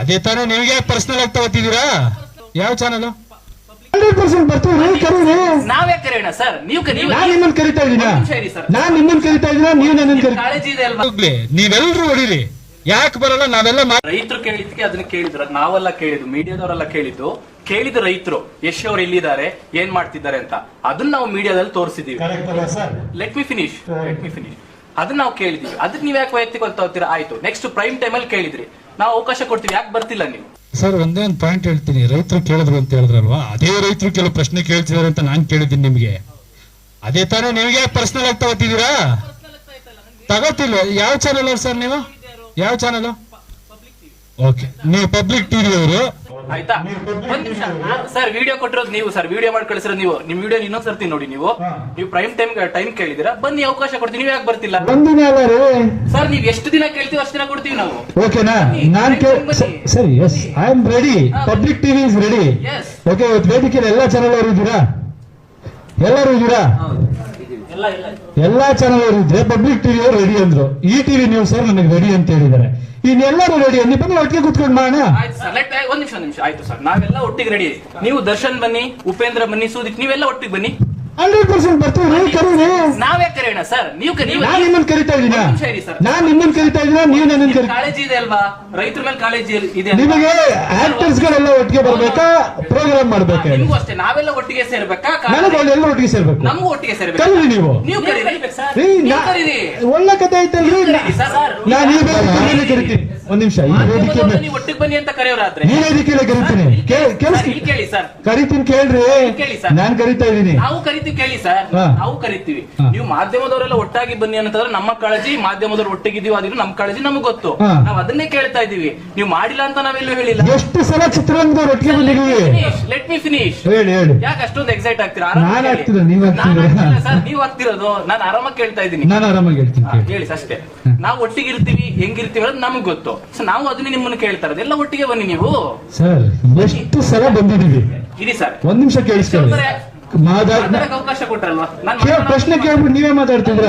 ಅದೇ ತಾನೇ ನಿಮಗೆ ಪರ್ಸನಲ್ ಆಗಿ ತಗೋತಿದ್ದೀರಾ? ಯಾವ ಚಾನಲ್ ಹಂಡ್ರೆಡ್ ಪರ್ಸೆಂಟ್ ಬರ್ತೀವಿ ಕರೀರಿ. ನಾವೇ ಕರೆಯೋಣ ಸರ್. ನೀವು ನೀವು ನಾನ್ ನಿಮ್ಮನ್ನ ಕರಿತಾ ಸರ್. ನಾನ್ ನಿಮ್ಮನ್ನ ಕರಿತಾ ಇದೀನ ನೀವು ನನ್ನನ್ನ ಕರಿ ಕಾಳಜಿ ಇದೆ ಅಲ್ವಾ? ಹೋಗ್ಲಿ ನೀವೆಲ್ರೂ ಹೊಡೀರಿ. ಯಾಕೆ ಬರಲ್ಲ? ನಾವೆಲ್ಲ ಮಾ ರೈತರು ಕೇಳಿದ್ಕೆ ಅದನ್ನ ಕೇಳಿದ್ರು. ನಾವೆಲ್ಲ ಕೇಳಿದ್ದು ಮೀಡಿಯಾದವರೆಲ್ಲ ಕೇಳಿದ್ದು. ಕೇಳಿದ ರೈತರು ಯಶ್ ಅವ್ರು ಎಲ್ಲಿದ್ದಾರೆ ಏನ್ ಮಾಡ್ತಿದ್ದಾರೆ ಅಂತ. ಅದನ್ನ ನಾವು ಮೀಡಿಯಾದಲ್ಲಿ ತೋರಿಸಿದೀವಿ let me finish let me finish ಅದನ್ನ ನಾವು ಕೇಳಿದೀವಿ ಅದನ್ನ ನೀವ್ ಯಾಕೆ ವೈಯಕ್ತಿಕ ತಗೋತೀರಾ? ಆಯ್ತು. ನೆಕ್ಸ್ಟ್ ಪ್ರೈಮ್ ಟೈಮ್ ಅಲ್ಲಿ ಕೇಳಿದ್ರಿ. ನಾವು ಅವಕಾಶ ಕೊಡ್ತೀವಿ. ಯಾಕೆ ಬರ್ತಿಲ್ಲ ನೀವು? ಸರ್ ಒಂದೇ ಒಂದು ಪಾಯಿಂಟ್ ಹೇಳ್ತೀನಿ. ರೈತರು ಕೇಳಿದ್ರು ಅಂತ ಹೇಳಿದ್ರಲ್ವಾ? ಅದೇ ರೈತರು ಕೆಲವು ಪ್ರಶ್ನೆ ಕೇಳ್ತಿದಾರೆ ಅಂತ ನಾನು ಕೇಳಿದ್ದೀನಿ ನಿಮಗೆ. ಅದೇ ತಾನೇ ನಿಮಗೆ ಪರ್ಸನಲ್ ಆಗಿ ತಗೋತಿದ್ದೀರಾ? ತಗೋತಿಲ್ವ? ಯಾವ ಚಾನಲ್ ಅವ್ರು ಸರ್ ನೀವು? ಯಾವ ಚಾನಲ್ ಓಕೆ ನೀವು ಪಬ್ಲಿಕ್ ಟಿವಿ ಅವರು. ಆಯ್ತಾ? ಒಂದ್ ನಿಮಿಷ. ಸರ್ ವಿಡಿಯೋ ಕೊಟ್ಟಿರೋದು ನೀವು ಸರ್ ವಿಡಿಯೋ ಮಾಡಿ ಕಳಿಸಿರೋದು ನೀವು. ನಿಮ್ ವಿಡಿಯೋ ಇನ್ನೊಂದ್ ಸರ್ತಿ ನೋಡಿ ನೀವು. ನೀವು ಪ್ರೈಮ್ ಟೈಮ್ ಟೈಮ್ ಕೇಳಿದಿರಾ? ಬನ್ನಿ ಅವಕಾಶ ಕೊಡ್ತೀವಿ ನೀವು ಯಾಕೆ ಬರ್ತಿಲ್ಲ? ಒಂದಿನ ಅಲ್ಲ ರೀ. ಸರ್ ನೀವ್ ಎಷ್ಟು ದಿನ ಕೇಳ್ತೀವಿ ಅಷ್ಟು ದಿನ ಕೊಡ್ತೀವಿ ನಾವು. ಓಕೆನಾ ನಾನ್ ಸರಿ yes I am ready public TV is ready okay ಇವತ್ತು ವೇದಿಕೆಯಲ್ಲಿ ಎಲ್ಲಾ ಚಾನಲ್ ಅವರು ಇದ್ದೀರಾ? ಎಲ್ಲರೂ ಇದ್ದೀರಾ? ಎಲ್ಲ ಚಾನಲ್ ಅವರು ಇದ್ರೆ ಪಬ್ಲಿಕ್ ಟಿವಿ ಅವರು ರೆಡಿ ಅಂದ್ರು. ಈ ಟಿವಿ ನ್ಯೂಸ್ ಸರ್ ನನಗೆ ರೆಡಿ ಅಂತ ಹೇಳಿದ್ದಾರೆ. ಇನ್ನೆಲ್ಲರೂ ರೆಡಿ ನೀವು ಒಟ್ಟಿಗೆ ಕುತ್ಕೊಂಡು ಮಾಡ ಆಯ್ತು ಸರ್ ಒಂದ್ ನಿಮಿಷ ನಿಮಿಷ. ಆಯ್ತು ಸರ್, ನಾವೆಲ್ಲ ಒಟ್ಟಿಗೆ ರೆಡಿ ನೀವು ದರ್ಶನ್ ಬನ್ನಿ, ಉಪೇಂದ್ರ ಬನ್ನಿ, ಸುದೀಪ್, ನೀವೆಲ್ಲ ಒಟ್ಟಿಗೆ ಬನ್ನಿ. ಹಂಡ್ರೆಡ್ ಪರ್ಸೆಂಟ್ ಬರ್ತೀವಿ ಕರೀರಿ. ನಾವೇ ಕರೆಯೋಣ ಸರ್. ನೀವು ನೀವು ನಾನ್ ನಿಮ್ಮನ್ನ ಕರಿತಾ ಇದ್ದೀನಿ. ನಿಮಿಷ ಇರಿ ಸರ್. ನಾನ್ ನಿಮ್ಮನ್ನ ಕರಿತಾ ಇದ್ದೀನಿ ನೀವು ನನ್ನನ್ನ ಕರಿ ಕಾಳಜಿ ಇದೆ ಅಲ್ವಾ? ರೈತರ ಮೇಲೆ ಕಾಳಜಿ ಇದೆ ಅಲ್ವಾ? ನಿಮಗೆ ಆಕ್ಟರ್ಸ್ ಗಳೆಲ್ಲ ಒಟ್ಟಿಗೆ ಬರ್ಬೇಕಾ? ಪ್ರೋಗ್ರಾಮ್ ಮಾಡ್ಬೇಕು ಹೇಳಿ? ನಿಮ್ಗೂ ಅಷ್ಟೇ. ನಾವೆಲ್ಲ ಒಟ್ಟಿಗೆ ಸೇರ್ಬೇಕಾ? ನನಗೆ ಎಲ್ಲ ಒಟ್ಟಿಗೆ ಸೇರ್ಬೇಕು. ನಮಗೂ ಒಟ್ಟಿಗೆ ಸೇರ್ಬೇಕು. ಕರೀರಿ ನೀವು. ನೀವು ಕರೀರಿ. ಸರ್. ರೀ, ನೀವು ನಾ- ಕರೀರಿ. ಒಳ್ಳೆ ಕತೆ ಐತಲ್ರಿ ಕರೀರಿ ಸರ್. ನಾನು ಈ ವೇದಿಕೆ ಮೇಲೆ ಕರಿತೀನಿ. ಒಂದ್ ನಿಮಿಷ. ಈ ವೇದಿಕೆ ಮೇಲೆ ನೀವು ಒಟ್ಟಿಗೆ ಬನ್ನಿ ಅಂತ ಕರೆಯೋರಾದ್ರೆ. ಈ ವೇದಿಕೆಯಲ್ಲಿ ಕರಿತೀನಿ. ಸರ್, ಕೇಳಿಸ್ತಿ ಇಲ್ಲಿ ಕೇಳಿ ಸರ್. ಕರಿತೀನಿ ಕೇಳ್ರಿ. ಕೇಳಿ ಸರ್. ನಾನ್ ಕರಿತಾ ಇದೀನಿ ನಾವು ಕರಿತೀವಿ ಕೇಳಿ ಸರ್ ನಾವು ಕರಿತೀವಿ. ನೀವು ಮಾಧ್ಯಮದವರೆಲ್ಲ ಒಟ್ಟಾಗಿ ಬನ್ನಿ ಅಂತಂದ್ರೆ ನಮ್ಮ ಕಾಳಜಿ ಮಾಧ್ಯಮದವ್ರು ಒಟ್ಟಿಗಿದೀವಿ ಆದ್ರೆ ನಮ್ಮ ಕಾಳಜಿ ನಮ್ಗೆ ಗೊತ್ತು. ನಾವ್ ಅದನ್ನೇ ಕೇಳ್ತಾ ಇದೀವಿ ನೀವು ಮಾಡಿಲ್ಲ ಅಂತ ನಾವೆಲ್ಲೂ ಹೇಳಿಲ್ಲ. ಎಷ್ಟು ಸಲ ಚಿತ್ರರಂಗದವ್ರು ಒಟ್ಟಿಗೆ ಬಂದಿದ್ದೀವಿ? ಲೆಟ್ ಮಿ ಫಿನಿಶ್ ಹೇಳಿ ಹೇಳಿ. ಯಾಕೆ ಅಷ್ಟೊಂದು ಎಕ್ಸೈಟ್ ಆಗ್ತೀರಾ? ನಾನು ನೀವ್? ಸರ್ ನೀವು ಆಗ್ತಿರೋದು. ನಾನು ಆರಾಮಾಗಿ ಕೇಳ್ತಾ ಇದೀನಿ ನಾನು ಆರಾಮಾಗಿ ಹೇಳ್ತೀನಿ ಹೇಳಿ ಅಷ್ಟೇ. ನಾವು ಒಟ್ಟಿಗೆ ಇರ್ತೀವಿ ಹೆಂಗಿರ್ತೀವಿ ಅನ್ನೋದು ನಮ್ಗೆ ಗೊತ್ತು. ಸೊ ನಾವು ಅದನ್ನೇ ನಿಮ್ಮನ್ನು ಕೇಳ್ತಾ ಇರೋದು. ಎಲ್ಲ ಒಟ್ಟಿಗೆ ಬನ್ನಿ ನೀವು. ಸರ್ ಎಷ್ಟು ಸಲ ಬಂದಿದ್ದೀವಿ? ಇರಿ ಸರ್. ಒಂದ್ ನಿಮಿಷ ಕೇಳಿಸ್ಕೊಳ್ಳಿ. ಅವಕಾಶ ಕೊಟ್ರಲ್ವಾ? ಪ್ರಶ್ನೆ ಕೇಳ್ಬಿಟ್ಟು ನೀವೇ ಮಾತಾಡ್ತಿದ್ರ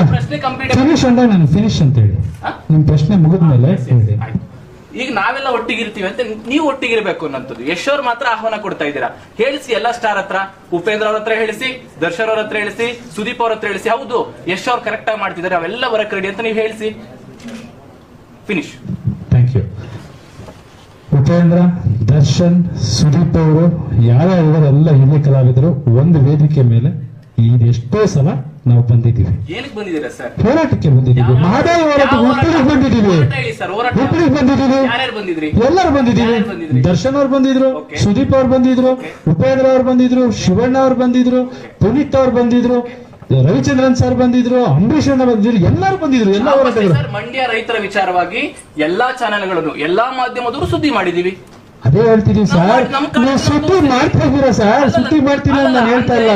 ಫಿನಿಶ್ ಅಂತ ನಾನು ಫಿನಿಶ್ ಅಂತ ಹೇಳಿ? ನಿಮ್ ಪ್ರಶ್ನೆ ಮುಗಿದ್ಮೇಲೆ ಹೇಳಿ. ಈಗ ನಾವೆಲ್ಲ ಒಟ್ಟಿಗಿರ್ತೀವಿ ಅಂತ ನೀವು ಒಟ್ಟಿಗಿರ್ಬೇಕು ಅನ್ನೋದು ಯಶ್ ಅವ್ರು ಮಾತ್ರ ಆಹ್ವಾನ ಕೊಡ್ತಾ ಇದ್ದೀರಾ? ಹೇಳಿಸಿ ಎಲ್ಲ ಸ್ಟಾರ್ ಹತ್ರ. ಉಪೇಂದ್ರ ಅವ್ರ ಹತ್ರ ಹೇಳಿಸಿ ದರ್ಶನ್ ಅವ್ರ ಹತ್ರ ಹೇಳಿಸಿ ಸುದೀಪ್ ಅವ್ರ ಹತ್ರ ಹೇಳಿಸಿ. ಹೌದು ಯಶ್ ಅವ್ರು ಕರೆಕ್ಟ್ ಆಗಿ ಮಾಡ್ತಿದ್ದಾರೆ. ಅವೆಲ್ಲ ಬರಕ್ ರೆಡಿ ಅಂತ ನೀವು ಹೇಳಿಸಿ. Finish thank you Upendra? Darshan Sudeep ಅವರು ಯಾರ್ಯಾರಿದ್ದಾರೆ ಎಲ್ಲ ಹಿರಿಯ ಕಲಾವಿದರು ಒಂದು ವೇದಿಕೆ ಮೇಲೆ ಇದೆಷ್ಟೋ ಸಲ ನಾವು ಬಂದಿದ್ದೀವಿ. ಹೋರಾಟಕ್ಕೆ ಬಂದಿದ್ದೀವಿ. ಮಹದಾಯಿ ಹೋರಾಟ? ಹುಬ್ಬಳ್ಳಿಗೆ ಬಂದಿದ್ದೀವಿ. ಹುಬ್ಬಳ್ಳಿಗೆ ಬಂದಿದ್ದೀವಿ. ಯಾರ್ಯಾರು ಎಲ್ಲರೂ ಬಂದಿದ್ದೀವಿ. ದರ್ಶನ್ ಅವ್ರು ಬಂದಿದ್ರು ಸುದೀಪ್ ಅವ್ರು ಬಂದಿದ್ರು ಉಪೇಂದ್ರ ಅವ್ರು ಬಂದಿದ್ರು ಶಿವಣ್ಣ ಅವ್ರು ಬಂದಿದ್ರು ಪುನೀತ್ ಅವ್ರು ಬಂದಿದ್ರು ರವಿಚಂದ್ರನ್ ಸರ್ ಬಂದಿದ್ರು ಅಂಬರೀಷ್ ಅಣ್ಣ ಬಂದಿದ್ರು ಎಲ್ಲರೂ ಬಂದಿದ್ರು ಎಲ್ಲ ಹೋರಾಟಗಳು. ಮಂಡ್ಯ ರೈತರ ವಿಚಾರವಾಗಿ ಎಲ್ಲಾ ಚಾನೆಲ್ಗಳನ್ನು ಎಲ್ಲಾ ಮಾಧ್ಯಮದವರು ಸುದ್ದಿ ಮಾಡಿದೀವಿ ಅದೇ ಹೇಳ್ತಿದೀವಿ ಸರ್. ನೀವು ಸುದ್ದಿ ಮಾಡ್ತಾ ಇದ್ದೀರಾ ಸರ್? ಸುದ್ದಿ ಮಾಡ್ತೀನಿ ಅಂತ ನಾನು ಹೇಳ್ತಾ ಇಲ್ಲ.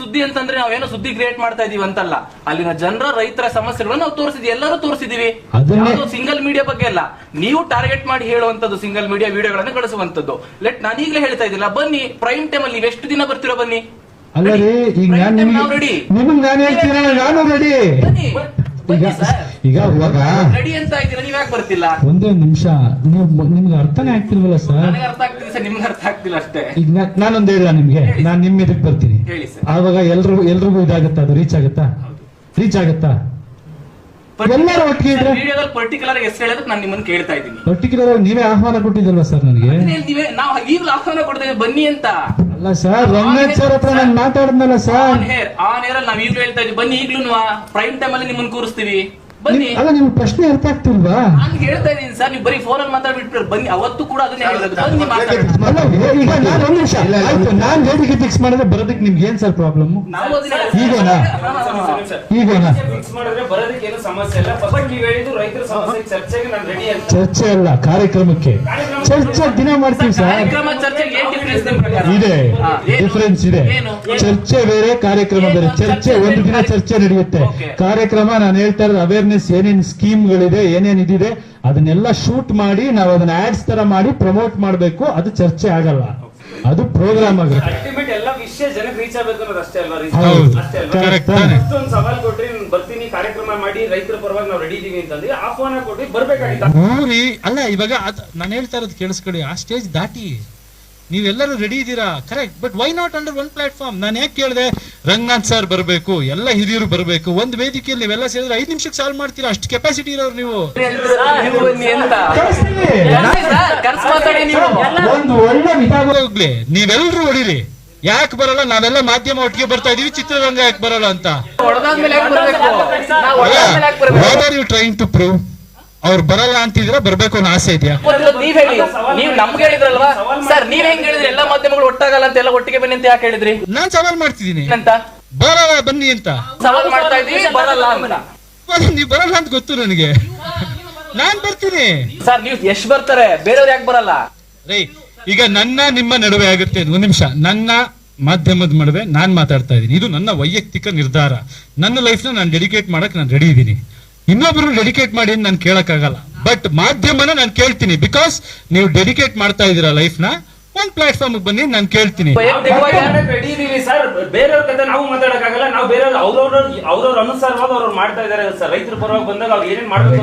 ಸುದ್ದಿ ಅಂತಂದ್ರೆ ನಾವೇನೋ ಸುದ್ದಿ ಕ್ರಿಯೇಟ್ ಮಾಡ್ತಾ ಇದೀವಿ ಅಂತಲ್ಲ. ಅಲ್ಲಿನ ಜನರ ರೈತರ ಸಮಸ್ಯೆಗಳನ್ನ ನಾವು ತೋರಿಸಿದ್ವಿ ಎಲ್ಲರೂ ತೋರಿಸಿದೀವಿ. ಸಿಂಗಲ್ ಮೀಡಿಯಾ ಬಗ್ಗೆ ಅಲ್ಲ. ನೀವು ಟಾರ್ಗೆಟ್ ಮಾಡಿ ಹೇಳುವಂತದ್ದು ಸಿಂಗಲ್ ಮೀಡಿಯಾ ವಿಡಿಯೋಗಳನ್ನು ಕಳಿಸುವಂತದ್ದು ಲೆಟ್ ನಾನು ಈಗಲೇ ಹೇಳ್ತಾ ಇದ್ದಿಲ್ಲ. ಬನ್ನಿ ಪ್ರೈಮ್ ಟೈಮ್ ಅಲ್ಲಿ ಎಷ್ಟು ದಿನ ಬರ್ತೀರಾ ಬನ್ನಿ. ಅಲ್ಲ ರೀ ಈಗ ನಾನು ನಿಮ್ಗೆ ನಾನು ಹೇಳ್ತೀನಿ ನಾನು ರೆಡಿ ಬನ್ನಿ. ಈಗ ಈಗ ಇವಾಗ ರೆಡಿ ಅಂತ ಇದ್ದೀರಾ? ನೀವ್ ಯಾಕೆ ಬರ್ತಿಲ್ಲ? ಒಂದೇ ನಿಮಿಷ. ನೀವು ನಿಮ್ಗೆ ಅರ್ಥನೇ ಆಗ್ತಿಲ್ವಲ್ಲ ಸರ್? ನನಗೆ ಅರ್ಥ ಆಗ್ತಿದೆ ಸರ್ ನಿಮ್ಗೆ ಅರ್ಥ ಆಗ್ತಿಲ್ಲ ಅಷ್ಟೇ. ಈಗ ನಾ- ನಾನೊಂದ್ ಹೇಳ ನಿಮ್ಗೆ. ನಾನ್ ನಿಮ್ ಇದಕ್ ಬರ್ತೀನಿ. ಹೇಳಿ ಸರ್. ಆವಾಗ ಎಲ್ರಿಗೂ ಎಲ್ರಿಗೂ ಇದಾಗತ್ತಾ? ಅದು ರೀಚ್ ಆಗುತ್ತಾ? ರೀಚ್ ಆಗುತ್ತಾ? ಎಲ್ಲರೂ ಒಟ್ಟಿಗೆ ಇದ್ರೆ ವಿಡಿಯೋದಲ್ಲಿ ಪರ್ಟಿಕ್ಯುಲರ್ ಹೆಸರು ಹೇಳೋದಕ್ಕೆ ನಾನು ನಿಮ್ಮನ್ನ ಕೇಳ್ತಾ ಇದ್ದೀನಿ. ಪರ್ಟಿಕ್ಯುಲರ್ ನೀವೇ ಆಹ್ವಾನ ಕೊಟ್ಟಿದ್ದಲ್ವಾ ಸರ್ ನನಗೆ? ಅದನ್ನೇ ನೀವೇ ನಾವು ಈಗಲೂ ಆಹ್ವಾನ ಕೊಡ್ತೇವೆ ಬನ್ನಿ ಅಂತ. ಅಲ್ಲ ಸರ್ ರಂಗನಾಥ್ ಸರ್ ಹತ್ರ ನಾನು ಮಾತಾಡಿದ್ನಲ್ಲ sir on air, on air ನಾವ್ ಹೇಳ್ತಾ ಇದ್ವಿ. ಬನ್ನಿ ಈಗ್ಲೂ ಪ್ರೈಮ್ ಟೈಮ್ ಅಲ್ಲಿ ನಿಮ್ಮನ್ನ ಕೂರಿಸ್ತೀವಿ. ಬನ್ನಿ. ಅಲ್ಲ ನಿಮ್ ಪ್ರಶ್ನೆ ಅರ್ಥ ಆಗ್ತಿಲ್ವಾ? ನಾನು ಹೇಳ್ತಾ ಇದೀನಿ ಸರ್ ನೀವು ಬರೀ ಫೋನ್ ಅಲ್ಲಿ ಮಾತಾಡ್ಬಿಟ್ರೆ ಬನ್ನಿ ಅವತ್ತು ಕೂಡ ಅದನ್ನೇ ಹೇಳೋದು. ಬನ್ನಿ ಮಾತಾಡೋಣ ಅಲ್ಲ ಈಗ ನಾನು ಒಂದ್ ನಿಮಿಷ. ಆಯ್ತು ನಾನ್ ವೇದಿಕೆ ಫಿಕ್ಸ್ ಮಾಡಿದ್ರೆ ಬರೋದಕ್ಕೆ ನಿಮ್ಗೆ ಏನ್ ಸರ್ ಪ್ರಾಬ್ಲಮ್ ನಾವು ಈಗನಾ? ಹಾ, ಹಾ, ಹಾ. ಈಗನಾ? ಫಿಕ್ಸ್ ಮಾಡಿದ್ರೆ ಬರೋದಕ್ಕೆ ಏನು ಸಮಸ್ಯೆ ಇಲ್ಲ. ಬಟ್ ನೀವ್ ಹೇಳಿದ್ದು ರೈತರ ಸಮಸ್ಯೆ ಚರ್ಚೆಗೆ ನಾನು ರೆಡಿ ಅಂತ. ಚರ್ಚೆ ಅಲ್ಲ ಕಾರ್ಯಕ್ರಮಕ್ಕೆ. ಚರ್ಚೆ ದಿನ ಮಾಡ್ತೀವಿ ಸರ್ ಕಾರ್ಯಕ್ರಮ ಚರ್ಚೆಗೆ ಏನ್ ಡಿಫ್ರೆನ್ಸ್ ನಿಮ್ ಪ್ರಕಾರ? ಇದೆ. ಏನು? ಡಿಫರೆನ್ಸ್ ಇದೆ. ಚರ್ಚೆ ಬೇರೆ ಕಾರ್ಯಕ್ರಮ ಬೇರೆ. ಚರ್ಚೆ ಚರ್ಚೆ ಒಂದು ದಿನ ಚರ್ಚೆ ನಡೆಯುತ್ತೆ. ಕಾರ್ಯಕ್ರಮ ನಾನು ಹೇಳ್ತಾ ಇರೋದು ಅವೇರ್ನೆಸ್ ಏನೇನ್ ಸ್ಕೀಮ್ಗಳಿದೆ ಏನೇನ್ ಇದಿದೆ ಅದನ್ನೆಲ್ಲ ಶೂಟ್ ಮಾಡಿ ನಾವು ಅದನ್ನ ಆಡ್ಸ್ ತರ ಮಾಡಿ ಪ್ರಮೋಟ್ ಮಾಡಬೇಕು ಅದು ಚರ್ಚೆ ಆಗಲ್ಲ. ಅದು ಪ್ರೋಗ್ರಾಮ್ ಆಗುತ್ತೆ ಅಲ್ಟಿಮೇಟ್ ಎಲ್ಲ ವಿಷಯ ಜನಕ್ಕೆ ರೀಚ್ ಆಗಬೇಕು ಅನ್ನೋದು ಅಷ್ಟೇ ಅಲ್ವಾ? ಅಷ್ಟೇ ಅಲ್ವಾ? ಒಂದು ಸವಾಲ್ ಕೊಟ್ರಿ ನಾನು ಬರ್ತೀನಿ ಕಾರ್ಯಕ್ರಮ ಮಾಡಿ ರೈತರ ಪರವಾಗಿ ನಾವು ರೆಡಿ ಇದೀವಿ ಅಂತಂದ್ರೆ ಆಹ್ವಾನ ಕೊಟ್ರಿ ಬರ್ಬೇಕಾಗಿತ್ತು. ಅಲ್ಲ ಇವಾಗ ನಾನು ಹೇಳ್ತಾ ಇರೋದು ಕೇಳಿಸ್ಕೊಳ್ಳಿ ಆ ಸ್ಟೇಜ್ ದಾಟಿ ನೀವೆಲ್ಲರೂ ರೆಡಿ ಇದ್ದೀರಾ? Correct but why not under one platform ನಾನು ಯಾಕೆ ಕೇಳಿದೆ? ರಂಗನಾಥ್ ಸರ್ ಬರಬೇಕು ಎಲ್ಲ ಹಿರಿಯರು ಬರಬೇಕು. ಒಂದು ವೇದಿಕೆಯಲ್ಲಿ ನೀವೆಲ್ಲ ಸೇರಿದ್ರೆ ಐದು ನಿಮಿಷಕ್ಕೆ ಸಾಲ್ವ್ ಮಾಡ್ತೀರಾ? ಅಷ್ಟು ಕೆಪಾಸಿಟಿ ಇರೋರು ನೀವು. ಒಂದು ಒಳ್ಳೆ ಹೋಗ್ಲಿ. ನೀವೆಲ್ಲರೂ ಹೊಡಿರಿ. ಯಾಕೆ ಬರಲ್ಲ? ನಾವೆಲ್ಲ ಮಾಧ್ಯಮ ಒಟ್ಟಿಗೆ ಬರ್ತಾ ಇದೀವಿ. ಚಿತ್ರರಂಗ ಯಾಕೆ ಬರಲ್ಲ ಅಂತ. What are you trying to prove ಅವ್ರು ಬರಲ್ಲ ಅಂತಿದ್ರೆ ಬರ್ಬೇಕು ಅನ್ನೋ ಆಸೆ ಇದೆಯಾ? ನೀವ್ ಹೇಳಿ. ನೀವ್ ನಮ್ಗೆ ಹೇಳಿದ್ರಲ್ವಾ? ಸರ್ ನೀವ್ ಹೆಂಗ್ ಹೇಳಿದ್ರಿ? ಎಲ್ಲಾ ಮಾಧ್ಯಮಗಳು ಒಟ್ಟಾಗಲ್ಲ ಅಂತ ಎಲ್ಲ ಒಟ್ಟಿಗೆ ಬನ್ನಿ ಅಂತ ಯಾಕೆ ಹೇಳಿದ್ರಿ? ನಾನ್ ಸವಾಲ್ ಮಾಡ್ತಿದ್ದೀನಿ. ಅಂತ ಬರಲ್ಲ ಬನ್ನಿ ಅಂತ. ಸವಾಲ್ ಮಾಡ್ತಾ ಇದೀವಿ ಬರಲ್ಲ ಅಂತ. ನೀವ್ ಬರಲ್ಲ ಅಂತ ಗೊತ್ತು ನನಗೆ. ನಾನ್ ಬರ್ತೀನಿ. ಸರ್ ನೀವ್ ಎಷ್ಟ್ ಬರ್ತಾರೆ? ಬೇರೆಯವ್ರು ಯಾಕೆ ಬರಲ್ಲ? ರೈ ಈಗ ನನ್ನ ನಿಮ್ಮ ನಡುವೆ ಆಗುತ್ತೆ ಒಂದ್ ನಿಮಿಷ. ನನ್ನ ಮಾಧ್ಯಮದ ನಡುವೆ ನಾನ್ ಮಾತಾಡ್ತಾ ಇದ್ದೀನಿ. ಇದು ನನ್ನ ವೈಯಕ್ತಿಕ ನಿರ್ಧಾರ. ನನ್ನ ಲೈಫ್ನ ನಾನು ಡೆಡಿಕೇಟ್ ಮಾಡಕ್ ನಾನು ರೆಡಿ ಇದ್ದೀನಿ. ಇನ್ನೊಬ್ರು ಡೆಡಿಕೇಟ್ ಮಾಡಿ ನಾನು ಕೇಳಕ್ಕಾಗಲ್ಲ. ಬಟ್ ಮಾಧ್ಯಮನ ನಾನು ಕೇಳ್ತೀನಿ ಬಿಕಾಸ್ ನೀವು ಡೆಡಿಕೇಟ್ ಮಾಡ್ತಾ ಇದ್ದೀರಾ ಲೈಫ್ನ ಒಂದ್ ಪ್ಲಾಟ್ಫಾರ್ಮ್ ಬನ್ನಿ ನಾನು ಕೇಳ್ತೀನಿ. ಸರ್ ಬೇರೆಯವ್ರ ಕತೆ ನಾವು ಮಾತಾಡಕ್ಕಾಗಲ್ಲ ನಾವು ಬೇರೆಯವ್ರ ಅವ್ರವ್ರ ಅವ್ರವ್ರ ಅನುಸಾರವಾಗಿ ಅವ್ರು ಮಾಡ್ತಾ ಇದಾರೆ ಸರ್ ರೈತರ ಪರವಾಗಿ ಬಂದಾಗ ಅವ್ರು ಏನೇನ್ ಮಾಡ್ಬೇಕು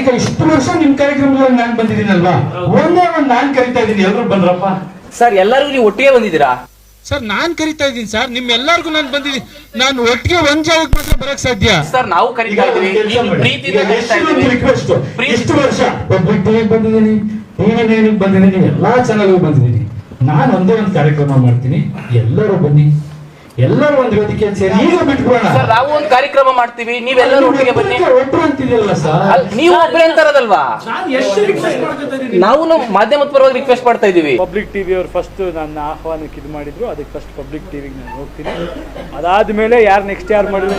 ಈಗ ಇಷ್ಟು ವರ್ಷ ನಿಮ್ ಕಾರ್ಯಕ್ರಮದಲ್ಲಿ ನಾನು ಬಂದಿದ್ದೀನಲ್ವಾ? ಒಂದೇ ಒಂದ್ ನಾನ್ ಕರಿತಾ ಇದ್ದೀನಿ ಎಲ್ರು ಬಂದ್ರಪ್ಪ. ಸರ್ ಎಲ್ಲರಿಗೂ ನೀವು ಒಟ್ಟಿಗೆ ಬಂದಿದ್ದೀರಾ? ಸರ್ ನಾನ್ ಕರಿತಾ ಇದ್ದೀನಿ ಸರ್. ನಿಮ್ಮೆಲ್ಲರಿಗೂ ಎಲ್ಲಾರ್ಗು ನಾನು ಬಂದಿದ್ದೀನಿ. ನಾನು ಒಟ್ಟಿಗೆ ಒಂದ್ ಜಾಗಕ್ಕೆ ಮಾತ್ರ ಬರಕ್ ಸಾಧ್ಯ. ಸರ್ ನಾವು ಕರಿತಾ ಇದೀವಿ ನೀವು ಪ್ರೀತಿಯಿಂದ ಕರಿತಾ ಇದೀವಿ ರಿಕ್ವೆಸ್ಟ್ ಪ್ರೀತಿ- ವರ್ಷ? ಪಬ್ಲಿಕ್ ಟಿವಿಗೆ ಬಂದಿದ್ದೀನಿ ಟಿವಿ ನೈನಿಗೆ ಬಂದಿದ್ದೀನಿ ಎಲ್ಲಾ ಚಾನಲ್ಗೂ ಬಂದಿದ್ದೀನಿ. ನಾನು ಒಂದೇ ಒಂದು ಕಾರ್ಯಕ್ರಮ ಮಾಡ್ತೀನಿ. ಎಲ್ಲರೂ ಬನ್ನಿ. ಎಲ್ಲರೂ ಒಂದು ವೇದಿಕೆ ಸೇರಿ ಈಗ ಬಿಟ್ಬಿಡೋಣ. ಸರ್ ನಾವು ಒಂದು ಕಾರ್ಯಕ್ರಮ ಮಾಡ್ತೀವಿ. ನೀವೆಲ್ಲರೂ ಒಟ್ಟಿಗೆ ಬನ್ನಿ. ಒಟ್ಟರು ಅಂತಿದೆಯಲ್ಲ ಸರ್? ನೀವು ಒಬ್ಬರೇ ಅಂತಾರದಲ್ವಾ? ನಾವು ಮಾಧ್ಯಮದ ಪರವಾಗಿ ರಿಕ್ವೆಸ್ಟ್ ಮಾಡ್ತಾ ಇದೀವಿ ಪಬ್ಲಿಕ್ ಟಿವಿ ಅವ್ರು ಫಸ್ಟ್ ನನ್ನ ಆಹ್ವಾನಕ್ಕೆ ಇದು ಮಾಡಿದ್ರು. ಅದಕ್ಕೆ ಫಸ್ಟ್ ಪಬ್ಲಿಕ್ ಟಿವಿಗೆ ನಾನು ಹೋಗ್ತೀನಿ. ಅದಾದ್ಮೇಲೆ ಯಾರು ನೆಕ್ಸ್ಟ್ ಯಾರು ಮಾಡಿದ್ರು?